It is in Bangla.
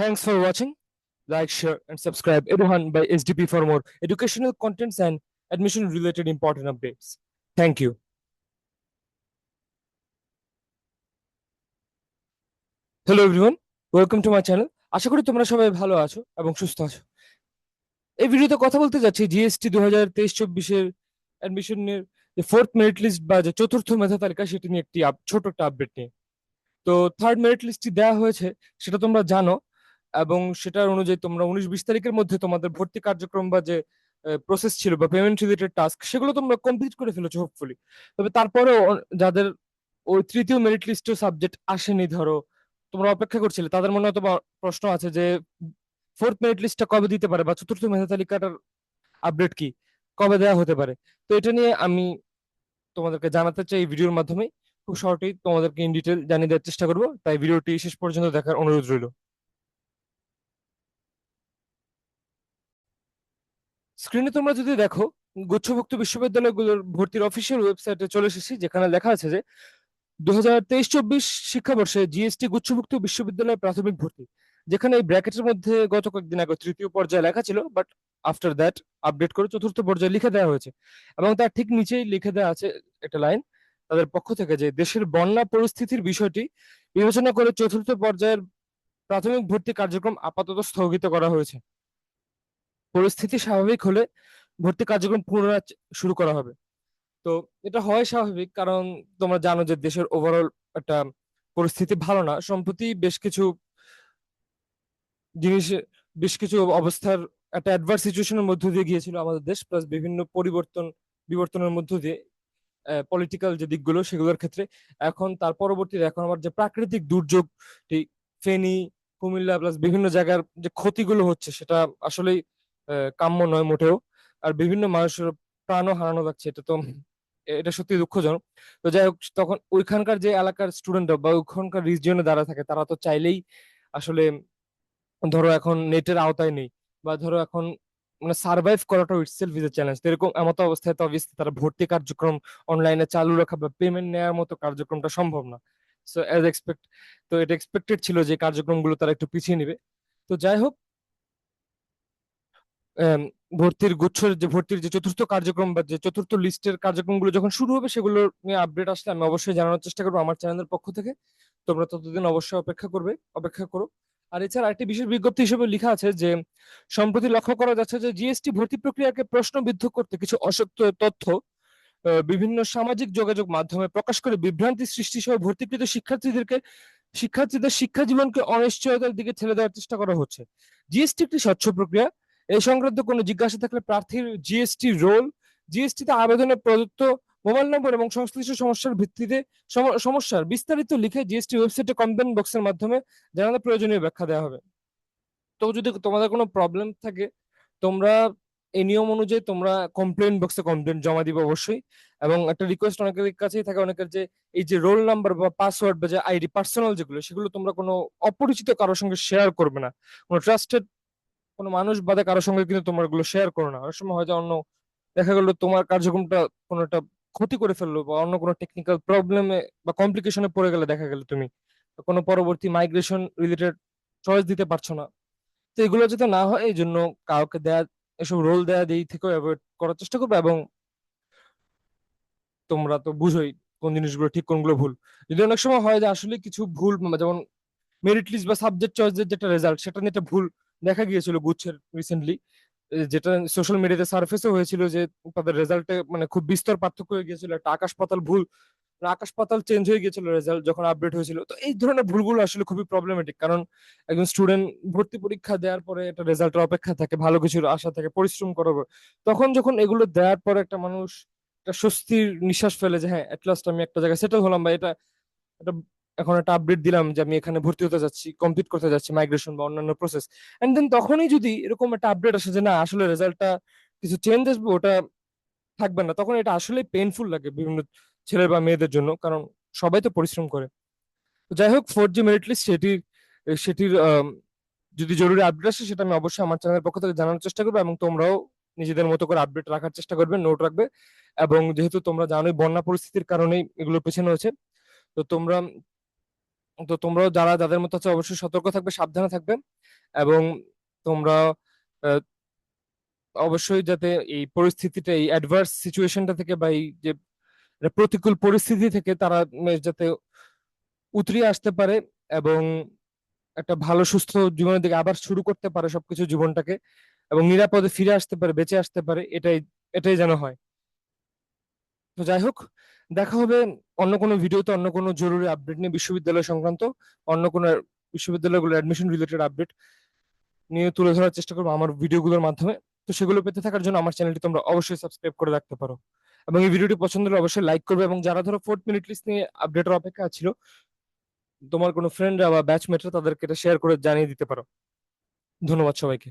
Thanks for watching. Like, share, and subscribe Eduhan by SDP for more educational contents and admission related important updates. Thank you. Hello everyone welcome to my channel আশা করি তোমরা সবাই ভালো আছো এবং সুস্থ আছো এই ভিডিওতে কথা বলতে যাচ্ছি জিএসটি দু হাজার তেইশ চব্বিশের অ্যাডমিশনের যে ফোর্থ মেরিট লিস্ট বা যে চতুর্থ মেধা তালিকা সেটি নিয়ে একটি ছোট একটা আপডেট নিয়ে তো থার্ড মেরিট লিস্টটি দেওয়া হয়েছে সেটা তোমরা জানো এবং সেটার অনুযায়ী তোমরা উনিশ বিশ তারিখের মধ্যে তোমাদের ভর্তি কার্যক্রম বা যে প্রসেস ছিল বা পেমেন্ট রিলেটেড টাস্ক সেগুলো তোমরা কমপ্লিট করে ফেলেছো হোপফুলি তবে তারপরেও যাদের ওই তৃতীয় মেরিট লিস্টেও সাবজেক্ট আসেনি, ধরো, তোমরা অপেক্ষা করছিলে, তাদের মনে হয়তো প্রশ্ন আছে যে ফোর্থ মেরিট লিস্টটা কবে দিতে পারে বা চতুর্থ মেধা তালিকাটার আপডেট কি? কবে দেওয়া হতে পারে? তো এটা নিয়ে আমি তোমাদেরকে জানাতে চাই এই ভিডিওর মাধ্যমে। খুব শর্টেই তোমাদেরকে ইন ডিটেল জানিয়ে দেওয়ার চেষ্টা করব। তাই ভিডিওটি শেষ পর্যন্ত দেখার অনুরোধ রইল। স্ক্রিনে তোমরা যদি দেখো, গুচ্ছভুক্ত বিশ্ববিদ্যালয়গুলোর ভর্তির অফিসিয়াল ওয়েবসাইটে চলে এসেছি, যেখানে লেখা আছে যে দু হাজার তেইশ চব্বিশ শিক্ষাবর্ষে জিএসটি গুচ্ছভুক্ত বিশ্ববিদ্যালয় প্রাথমিক ভর্তি, যেখানে এই ব্র্যাকেটের মধ্যে গত কয়েকদিন আগে তৃতীয় পর্যায়ে লেখা ছিল বাট আফটার দ্যাট আপডেট করে চতুর্থ পর্যায়ে লিখে দেওয়া হয়েছে। এবং তার ঠিক নিচেই লিখে দেওয়া আছে একটা লাইন তাদের পক্ষ থেকে যে দেশের বন্যা পরিস্থিতির বিষয়টি বিবেচনা করে চতুর্থ পর্যায়ের প্রাথমিক ভর্তি কার্যক্রম আপাতত স্থগিত করা হয়েছে। পরিস্থিতি স্বাভাবিক হলে ভর্তি কার্যক্রম পুনরায় শুরু করা হবে। তো এটা হয় স্বাভাবিক, কারণ তোমরা জানো যে দেশের ওভারঅল একটা পরিস্থিতি ভালো না। সম্প্রতি বেশ কিছু জিনিস, বেশ কিছু অবস্থার একটা অ্যাডভার্স সিচুয়েশনের মধ্য দিয়ে গিয়েছিল আমাদের দেশ প্লাস বিভিন্ন পরিবর্তন, বিবর্তনের মধ্য দিয়ে পলিটিক্যাল যে দিকগুলো সেগুলোর ক্ষেত্রে। এখন তার পরবর্তীতে এখন আমার যে প্রাকৃতিক দুর্যোগ ফেনী, কুমিল্লা প্লাস বিভিন্ন জায়গার যে ক্ষতিগুলো হচ্ছে, সেটা আসলেই কাম্য নয় মোটেও। আর বিভিন্ন মানুষের প্রাণও হারানো যাচ্ছে, এটা তো এটা সত্যি দুঃখজনক। তো যাই হোক, তখন ওইখানকার যে এলাকার স্টুডেন্টরা বা ওইখানকার রিজিয়নে যারা থাকে, তারা তো চাইলেই আসলে ধরো এখন নেটের আওতায় নেই বা ধরো এখন মানে সার্ভাইভ করাটা ইটসেলফ ইজ এ চ্যালেঞ্জ এরকম এমতো অবস্থায় তো অবভিয়াসলি তারা ভর্তি কার্যক্রম অনলাইনে চালু রাখা বা পেমেন্ট নেওয়ার মতো কার্যক্রমটা সম্ভব না। সো অ্যাজ এক্সপেক্ট তো এটা এক্সপেক্টেড ছিল যে কার্যক্রমগুলো তারা একটু পিছিয়ে নেবে। তো যাই হোক ভর্তির গুচ্ছের যে, ভর্তির যে চতুর্থ কার্যক্রম বা যে চতুর্থ লিস্টের কার্যক্রমগুলো যখন শুরু হবে, সেগুলো নিয়ে আপডেট আসলে আমি অবশ্যই জানানোর চেষ্টা করব আমার চ্যানেলের পক্ষ থেকে। তোমরা ততদিন অবশ্যই অপেক্ষা করবে, অপেক্ষা করো। আর এছাড়া আরেকটি বিশেষ বিজ্ঞপ্তি হিসেবে লেখা আছে যে, সম্প্রতি লক্ষ্য করা যাচ্ছে যে জিএসটি ভর্তি প্রক্রিয়াকে প্রশ্নবিদ্ধ করতে কিছু অসত্য তথ্য বিভিন্ন সামাজিক যোগাযোগ মাধ্যমে প্রকাশ করে বিভ্রান্তি সৃষ্টি সহ ভর্তিকৃত শিক্ষার্থীদেরকে, শিক্ষার্থীদের শিক্ষা জীবনকে অনিশ্চয়তার দিকে ঠেলে দেওয়ার চেষ্টা করা হচ্ছে। জিএসটি একটি স্বচ্ছ প্রক্রিয়া এই সংক্রান্ত কোনো জিজ্ঞাসা থাকলে প্রার্থীর জিএসটি রোল জিএসটি তে আবেদনে প্রদত্ত মোবাইল নম্বর এবং সংশ্লিষ্ট সমস্যার ভিত্তিতে সম- সমস্যার বিস্তারিত লিখে জিএসটি ওয়েবসাইটে কমপ্লেন বক্সের মাধ্যমে জানালে প্রয়োজনীয় ব্যাখ্যা দেওয়া হবে। তো যদি তোমাদের কোনো প্রবলেম থাকে, তোমরা এই নিয়ম অনুযায়ী তোমরা কমপ্লেন বক্সে কমপ্লেন জমা দিবে অবশ্যই। এবং একটা রিকোয়েস্ট অনেকের কাছেই থাকে, অনেকের যে এই যে রোল নাম্বার বা পাসওয়ার্ড বা যে আইডি পার্সোনাল যেগুলো, সেগুলো তোমরা কোনো অপরিচিত কারোর সঙ্গে শেয়ার করবে না। কোনো ট্রাস্টেড কোনো মানুষ বাদে কারোর সঙ্গে কিন্তু তোমার এগুলো শেয়ার করো না। অনেক সময় হয়তো অন্য দেখা গেলো তোমার কার্যক্রমটা কোনো একটা ক্ষতি করে ফেলল বা অন্য কোনো টেকনিক্যাল প্রবলেমে বা কমপ্লিকেশনে পড়ে গেলে দেখা গেলো তুমি। কোনো পরবর্তী মাইগ্রেশন রিলেটেড চয়েস দিতে পারছ না। তো এগুলো যাতে না হয়, এই জন্য কাউকে দেয়া, এসব রোল দেয়া দিই থেকে অ্যাভয়েড করার চেষ্টা করবে এবং তোমরা তো বুঝোই কোন জিনিসগুলো ঠিক, কোনগুলো ভুল। যদি অনেক সময় হয় যে আসলে কিছু ভুল, যেমন মেরিট লিস্ট বা সাবজেক্ট চয়েসের যেটা রেজাল্ট সেটা নিয়ে একটা ভুল দেখা গিয়েছিল গুচ্ছের রিসেন্টলি যেটা সোশ্যাল মিডিয়াতে সার্ফেসও হয়েছিল যে তাদের রেজাল্টে মানে খুব বিস্তর পার্থক্য হয়ে গিয়েছিল। একটা আকাশ পাতাল ভুল আকাশ পাতাল চেঞ্জ হয়ে গিয়েছিল রেজাল্ট যখন আপডেট হয়েছিল। তো এই ধরনের ভুলগুলো আসলে খুবই প্রবলেমেটিক কারণ একজন স্টুডেন্ট ভর্তি পরীক্ষা দেওয়ার পরে একটা রেজাল্টের অপেক্ষা থাকে, ভালো কিছুর আশা থাকে, পরিশ্রম করাবো তখন যখন এগুলো দেওয়ার পরে একটা মানুষ একটা স্বস্তির নিঃশ্বাস ফেলে যে হ্যাঁ লাস্ট আমি একটা জায়গায় সেটেল হলাম বা এটা, একটা এখন একটা আপডেট দিলাম যে আমি এখানে ভর্তি হতে যাচ্ছি কমপ্লিট করতে যাচ্ছি মাইগ্রেশন বা অন্যান্য প্রসেস এন্ড দেন তখনই যদি এরকম একটা আপডেট আসে যে না, আসলে রেজাল্টটা কিছু চেঞ্জ আসবে, ওটা থাকবে না, তখন এটা আসলে পেইনফুল লাগে বিভিন্ন ছেলে বা মেয়েদের জন্য, কারণ সবাই তো পরিশ্রম করে। তো যাই হোক ফোর জি মেরিট লিস্ট সেটির সেটির যদি জরুরি আপডেট আসে, সেটা আমি অবশ্যই আমার চ্যানেলের পক্ষ থেকে জানানোর চেষ্টা করব এবং তোমরাও নিজেদের মতো করে আপডেট রাখার চেষ্টা করবে নোট রাখবে এবং যেহেতু তোমরা জানোই বন্যা পরিস্থিতির কারণেই এগুলো পেছনে হয়েছে তো তোমরা তো তোমরাও যারা, যাদের মতো আছে অবশ্যই সতর্ক থাকবে, সাবধানে থাকবে এবং তোমরা অবশ্যই যাতে এই পরিস্থিতিটা, এই অ্যাডভার্স সিচুয়েশনটা থেকে বা এই যে প্রতিকূল পরিস্থিতি থেকে তারা যাতে উতরিয়ে আসতে পারে এবং একটা ভালো, সুস্থ জীবনের দিকে আবার শুরু করতে পারে সবকিছু জীবনটাকে এবং নিরাপদে ফিরে আসতে পারে, বেঁচে আসতে পারে, এটাই এটাই যেন হয়। তো যাই হোক দেখা হবে অন্য কোনো ভিডিওতে, অন্য কোনো জরুরি আপডেট নিয়ে বিশ্ববিদ্যালয় সংক্রান্ত, অন্য কোনো বিশ্ববিদ্যালয়গুলো অ্যাডমিশন রিলেটেড আপডেট নিয়ে তুলে ধরার চেষ্টা করব আমার ভিডিওগুলোর মাধ্যমে। তো সেগুলো পেতে থাকার জন্য আমার চ্যানেলটি তোমরা অবশ্যই সাবস্ক্রাইব করে রাখতে পারো। এবং এই ভিডিওটি পছন্দ হলে অবশ্যই লাইক করবে এবং যারা ধরো ফোর্থ মিনিট লিস্ট নিয়ে আপডেটের অপেক্ষা ছিল, তোমার কোনো ফ্রেন্ডরা বা ব্যাচমেটরা তাদেরকে এটা শেয়ার করে জানিয়ে দিতে পারো। ধন্যবাদ সবাইকে।